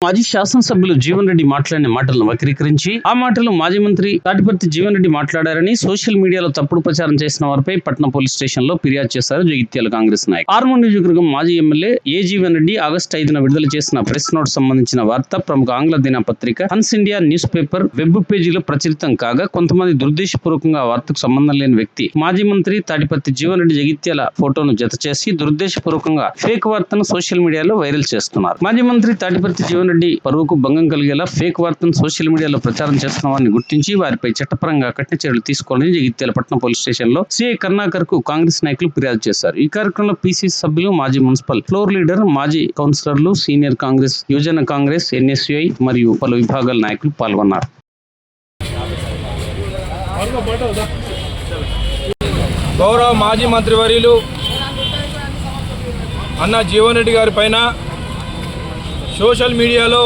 మాజీ శాసనసభ్యులు జీవన్ రెడ్డి మాట్లాడిన మాటలను వక్రీకరించి ఆ మాటలు మాజీ మంత్రి తాటిపర్తి జీవన్ రెడ్డి మాట్లాడారని సోషల్ మీడియాలో తప్పుడు ప్రచారం చేసిన వారిపై పట్నం పోలీస్ స్టేషన్లో ఫిర్యాదు చేశారు జగిత్యాల కాంగ్రెస్ నాయకులు ఆర్మూర్ నియోజకవర్గం మాజీ MLA A Jeevan Reddy August ఐదున విడుదల చేసిన ప్రెస్ నోట్ సంబంధించిన వార్త ప్రముఖ ఆంగ్ల దినపత్రిక Hans India news paper web పేజీలో ప్రచురితం కాగా కొంతమంది దురుద్దేశపూర్వకంగా వార్తకు సంబంధం లేని వ్యక్తి మాజీ మంత్రి తాటిపర్తి జీవన్ రెడ్డి జగిత్యాల ఫోటోను జత చేసి దురుద్దేశపూర్వకంగా ఫేక్ వార్తను సోషల్ మీడియాలో వైరల్ చేస్తున్నారు. మాజీ మంత్రి తాటిపర్తి జీవన్ రెడ్డి పరువుకు భంగం కలిగేలా ఫేక్ వార్తను సోషల్ మీడియాలో ప్రచారం చేస్తున్న వారిని గుర్తించి వారిపై చట్టపరంగా కఠిన చర్యలు తీసుకోవాలని జగిత్యాల పట్టణ పోలీస్ స్టేషన్లో సిఐ కరుణాకర్కు కాంగ్రెస్ నాయకులు ఫిర్యాదు చేశారు. ఈ కార్యక్రమంలో పీసీసీ సభ్యులు మాజీ మున్సిపల్ ఫ్లోర్ లీడర్ మాజీ కౌన్సిలర్లు సీనియర్ కాంగ్రెస్ యువజన కాంగ్రెస్ ఎన్ఎస్యుఐ మరియు పలు విభాగాల నాయకులు పాల్గొన్నారు. గౌరవ మాజీ మంత్రివర్యులు అన్న జీవన్ రెడ్డి గారి పైన సోషల్ మీడియాలో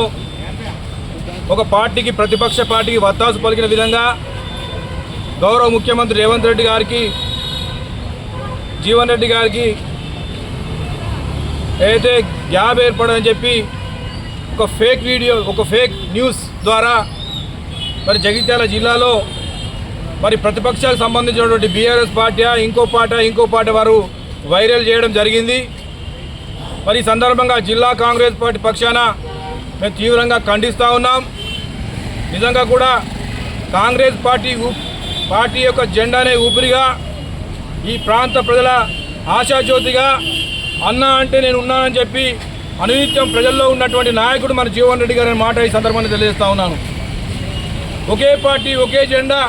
ఒక పార్టీకి ప్రతిపక్ష పార్టీకి వత్తాసు పలికిన విధంగా గౌరవ ముఖ్యమంత్రి రేవంత్ రెడ్డి గారికి జీవన్ రెడ్డి గారికి అయితే గ్యాప్ ఏర్పడదని చెప్పి ఒక ఫేక్ వీడియో ఒక ఫేక్ న్యూస్ ద్వారా మరి జగిత్యాల జిల్లాలో మరి ప్రతిపక్షాలకు సంబంధించినటువంటి బీఆర్ఎస్ పార్టీ ఇంకో పార్టీ ఇంకో పార్టీ వారు వైరల్ చేయడం జరిగింది. మరి ఈ సందర్భంగా జిల్లా కాంగ్రెస్ పార్టీ పక్షాన మేము తీవ్రంగా ఖండిస్తూ ఉన్నాం. నిజంగా కూడా కాంగ్రెస్ పార్టీ ఊ- పార్టీ యొక్క జెండానే ఊపిరిగా ఈ ప్రాంత ప్రజల ఆశాజ్యోతిగా అన్న అంటే నేను ఉన్నానని చెప్పి అనునిత్యం ప్రజల్లో ఉన్నటువంటి నాయకుడు మన జీవన్ రెడ్డి గారి మాట ఈ సందర్భంగా తెలియజేస్తా ఉన్నాను. ఒకే పార్టీ ఒకే జెండా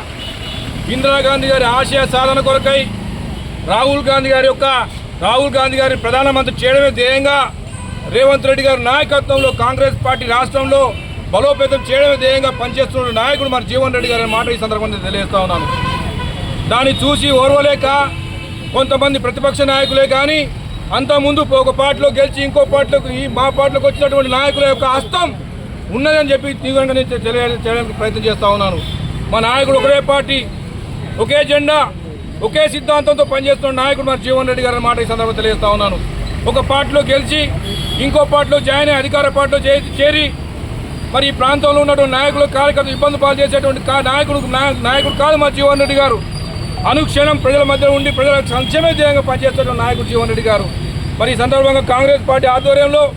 ఇందిరాగాంధీ గారి ఆశయ సాధన కొరకై రాహుల్ గాంధీ గారి యొక్క రాహుల్ గాంధీ గారి ప్రధానమంత్రి చేయడమే ధ్యేయంగా రేవంత్ రెడ్డి గారి నాయకత్వంలో కాంగ్రెస్ పార్టీ రాష్ట్రంలో బలోపేతం చేయడమే ధ్యేయంగా పనిచేస్తున్న నాయకుడు మన జీవన్ రెడ్డి గారి మాట ఈ సందర్భంగా తెలియజేస్తా ఉన్నాను. దాన్ని చూసి ఓర్వలేక కొంతమంది ప్రతిపక్ష నాయకులే కానీ అంతకుముందు ఒక పార్టీలో గెలిచి ఇంకో పార్టీలోకి ఈ మా పార్టీలోకి వచ్చినటువంటి నాయకుల యొక్క హస్తం ఉన్నదని చెప్పి తీవ్రంగా నేను తెలియ చేయడానికి ప్రయత్నం చేస్తూ ఉన్నాను. మా నాయకుడు ఒకటే పార్టీ ఒకే జెండా ఒకే సిద్ధాంతంతో పనిచేస్తున్న నాయకుడు మన జీవన్ రెడ్డి గారి మాట ఈ సందర్భంగా తెలియజేస్తా ఉన్నాను. ఒక పార్టీలో గెలిచి ఇంకో పార్టీలో జాయిన్ అయ్యి అధికార పార్టీలో చే- చేరి మరి ఈ ప్రాంతంలో ఉన్నటువంటి నాయకులు కార్యకర్తలు ఇబ్బంది పాలు చేసేటువంటి నాయకుడు నా- నాయకుడు కాదు మా జీవన్ రెడ్డి గారు. అనుక్షణం ప్రజల మధ్య ఉండి ప్రజల సంక్షేమ ధ్యేయంగా పనిచేస్తున్న నాయకుడు జీవన్ రెడ్డి గారు. మరి ఈ సందర్భంగా కాంగ్రెస్ పార్టీ ఆధ్వర్యంలో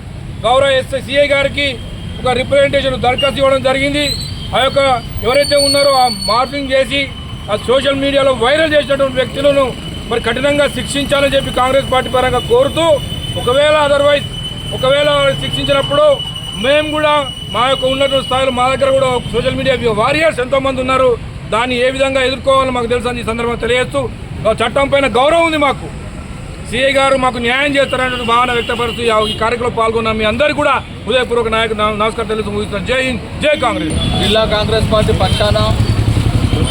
గౌరవ ఎస్ఐ సిఐ గారికి ఒక రిప్రజెంటేషన్ దరఖాస్తు ఇవ్వడం జరిగింది. ఆ యొక్క ఎవరైతే ఉన్నారో ఆ మార్పింగ్ చేసి ఆ సోషల్ మీడియాలో వైరల్ చేసినటువంటి వ్యక్తులను మరి కఠినంగా శిక్షించాలని చెప్పి కాంగ్రెస్ పార్టీ పరంగా కోరుతూ ఒకవేళ అదర్వైజ్ ఒకవేళ శిక్షించినప్పుడు మేము కూడా మా యొక్క ఉన్నటువంటి స్థాయిలో మా దగ్గర కూడా సోషల్ మీడియా వారియర్స్ ఎంతోమంది ఉన్నారు. దాన్ని ఏ విధంగా ఎదుర్కోవాలో మాకు తెలుసు అని ఈ సందర్భంగా తెలియజేస్తూ ఆ చట్టం పైన గౌరవం ఉంది మాకు. సిఐ గారు మాకు న్యాయం చేస్తారనే భావన వ్యక్తపరుస్తూ ఈ కార్యక్రమంలో పాల్గొన్న మీ అందరికీ కూడా హృదయపూర్వక నాయకు నమస్కారం తెలుసు ముగిస్తున్నాను జై హింద్ జై కాంగ్రెస్. జిల్లా కాంగ్రెస్ పార్టీ పక్షాన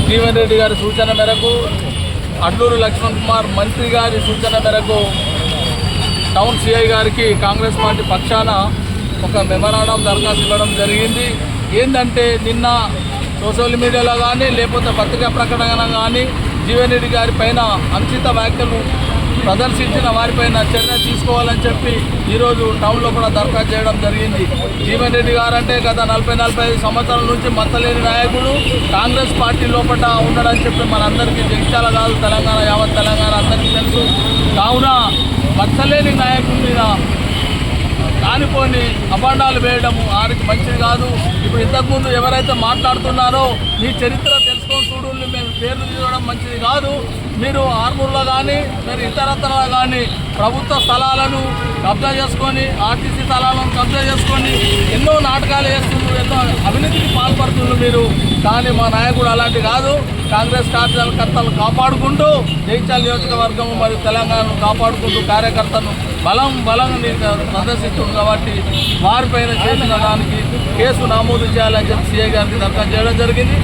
జీవన్ రెడ్డి గారి సూచన మేరకు అడ్లూరు లక్ష్మణ్ కుమార్ మంత్రి గారి సూచన మేరకు టౌన్ సిఐ గారికి కాంగ్రెస్ పార్టీ పక్షాన ఒక మెమరాండం దరఖాస్తు ఇవ్వడం జరిగింది. ఏంటంటే నిన్న సోషల్ మీడియాలో కానీ లేకపోతే పత్రికా ప్రకటన కానీ జీవన్ రెడ్డి గారి పైన అంకిత వ్యాఖ్యలు ప్రదర్శించిన వారిపైన చర్య తీసుకోవాలని చెప్పి ఈరోజు టౌన్లో కూడా దరఖాస్తు చేయడం జరిగింది. జీవన్ రెడ్డి గారు అంటే గత నలభై నలభై ఐదు సంవత్సరాల నుంచి మత్తలేని నాయకుడు కాంగ్రెస్ పార్టీ లోపల ఉండడని చెప్పి మనందరికీ జగిత్యాల కాదు తెలంగాణ యావత్ తెలంగాణ అందరికీ తెలుసు. కావున మత్తలేని నాయకుడి మీద కానిపోని అభాండాలు వేయడము వారికి మంచిది కాదు. ఇప్పుడు ఇంతకుముందు ఎవరైతే మాట్లాడుతున్నారో మీ చరిత్ర తెలుసుకొని చూడు మేము పేర్లు చూడడం మంచిది కాదు. మీరు ఆర్మూర్లో కానీ మీరు ఇతరత్ర కానీ ప్రభుత్వ స్థలాలను కబ్జా చేసుకొని ఆర్టీసీ స్థలాలను కబ్జా చేసుకొని ఎన్నో నాటకాలు చేస్తున్నారు ఎన్నో అవినీతికి పాల్పడుతున్నారు మీరు. కానీ మా నాయకుడు అలాంటి కాదు. కాంగ్రెస్ కార్యకర్తలు కాపాడుకుంటూ జైత్యాల నియోజకవర్గం మరియు తెలంగాణను కాపాడుకుంటూ కార్యకర్తను బలం బలంగా ప్రదర్శిస్తుంది కాబట్టి వారిపైన చేసిన దానికి కేసు నమోదు చేయాలని చెప్పి సీఏ గారికి దరఖాస్తు చేయడం జరిగింది.